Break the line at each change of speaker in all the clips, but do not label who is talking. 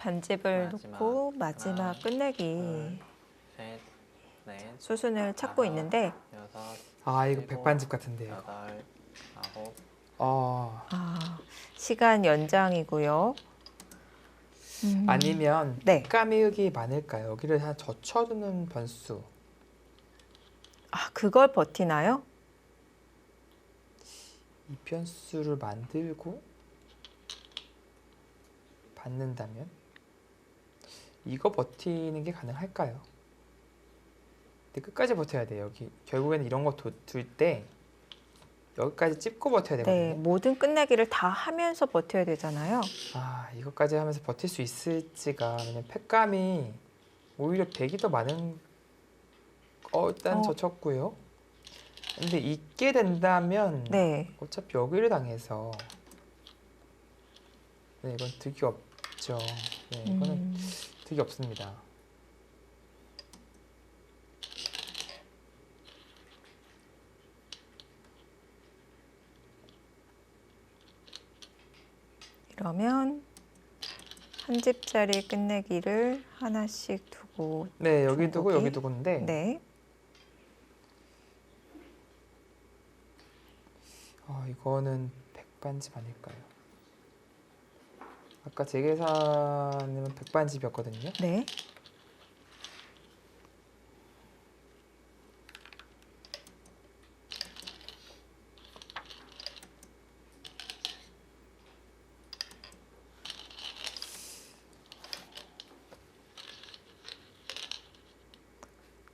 반집을
마지막.
놓고 마지막
하나,
끝내기
셋, 넷,
수순을 찾고
다섯,
있는데
여섯,
아 이거
일곱,
백반집 같은데요.
여덟, 아홉,
어
아, 시간 연장이고요. 음,
아니면
네.
까미육이 많을까요? 여기를 한 젖혀두는 변수.
아 그걸 버티나요?
이 변수를 만들고 받는다면 이거 버티는 게 가능할까요? 근데 끝까지 버텨야 돼요. 여기 결국에는 이런 거 둘 때 여기까지 찝고 버텨야
네,
되거든요.
모든 끝내기를 다 하면서 버텨야 되잖아요.
아 이것까지 하면서 버틸 수 있을지가 왜냐면 팩감이 오히려 100이 더 많은 어 일단
어.
젖혔고요. 근데 있게 된다면
네,
어차피 여기를 당해서 네 이건 득이 없죠. 네 이거는
음,
득이 없습니다.
이러면 한 집짜리 끝내기를 하나씩 두고
네 여기 두고? 여기 두고인데
네,
아 이거는 백반집 아닐까요? 아까 제 계산은 백반집이었거든요.
네.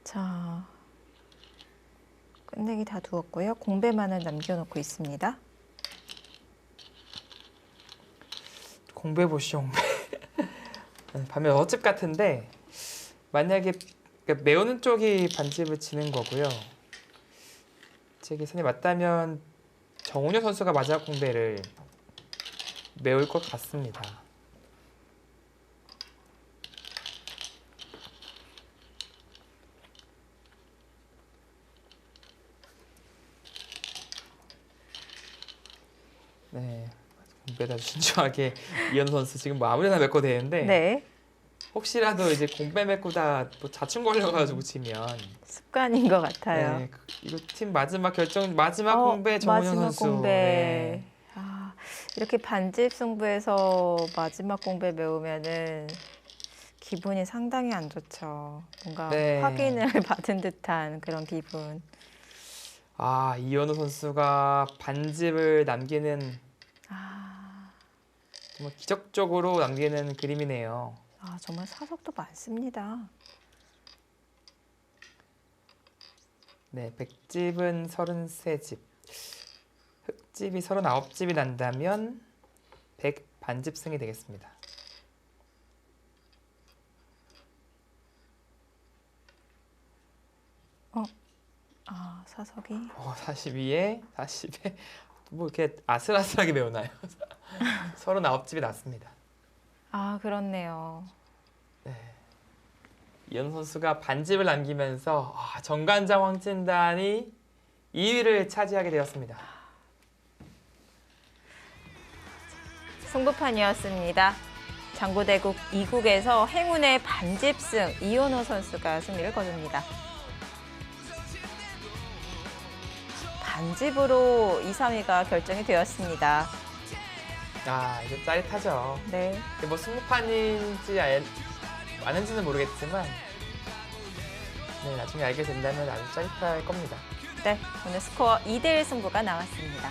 자, 끝내기 다 두었고요. 공배만을 남겨놓고 있습니다.
공배. 네, 반면 어집 같은데 만약에 그러니까 메우는 쪽이 반집을 치는 거고요. 제 계산이 맞다면 정훈효 선수가 마지막 공배를 메울 것 같습니다. 네, 공배다 신중하게 이현 선수 지금 뭐 아무리나 메꿔 되는데
네,
혹시라도 이제 공배 메꾸다 뭐 자충 걸려가지고 지면
습관인 것 같아요.
네, 그- 이거 팀 마지막 결정 마지막
어,
공배
마지막
선수
공배.
네.
아, 이렇게 반집 승부에서 마지막 공배 메우면은 기분이 상당히 안 좋죠. 뭔가
네.
확인을 받은 듯한 그런 기분.
아 이현우 선수가 반집을 남기는
아,
정말 기적적으로 남기는 그림이네요.
아 정말 사석도 많습니다.
네, 백집은 33집, 흑집이 39집이 난다면 백 반집승이 되겠습니다.
아 사석이
어, 42에 40에 뭐 이렇게 아슬아슬하게 배우나요? 39집이 났습니다.
아 그렇네요.
이현 선수가 반집을 남기면서 아, 정관장 황진단이 2위를 차지하게 되었습니다.
승부판이었습니다. 장고대국 2국에서 행운의 반집승 이현호 선수가 승리를 거둡니다. 반집으로 2, 3위가 결정이 되었습니다.
아, 이거 짜릿하죠.
네.
이게 뭐 승부판인지 알, 아는지는 모르겠지만 네, 나중에 알게 된다면 아주 짜릿할 겁니다.
네. 오늘 스코어 2대1 승부가 나왔습니다.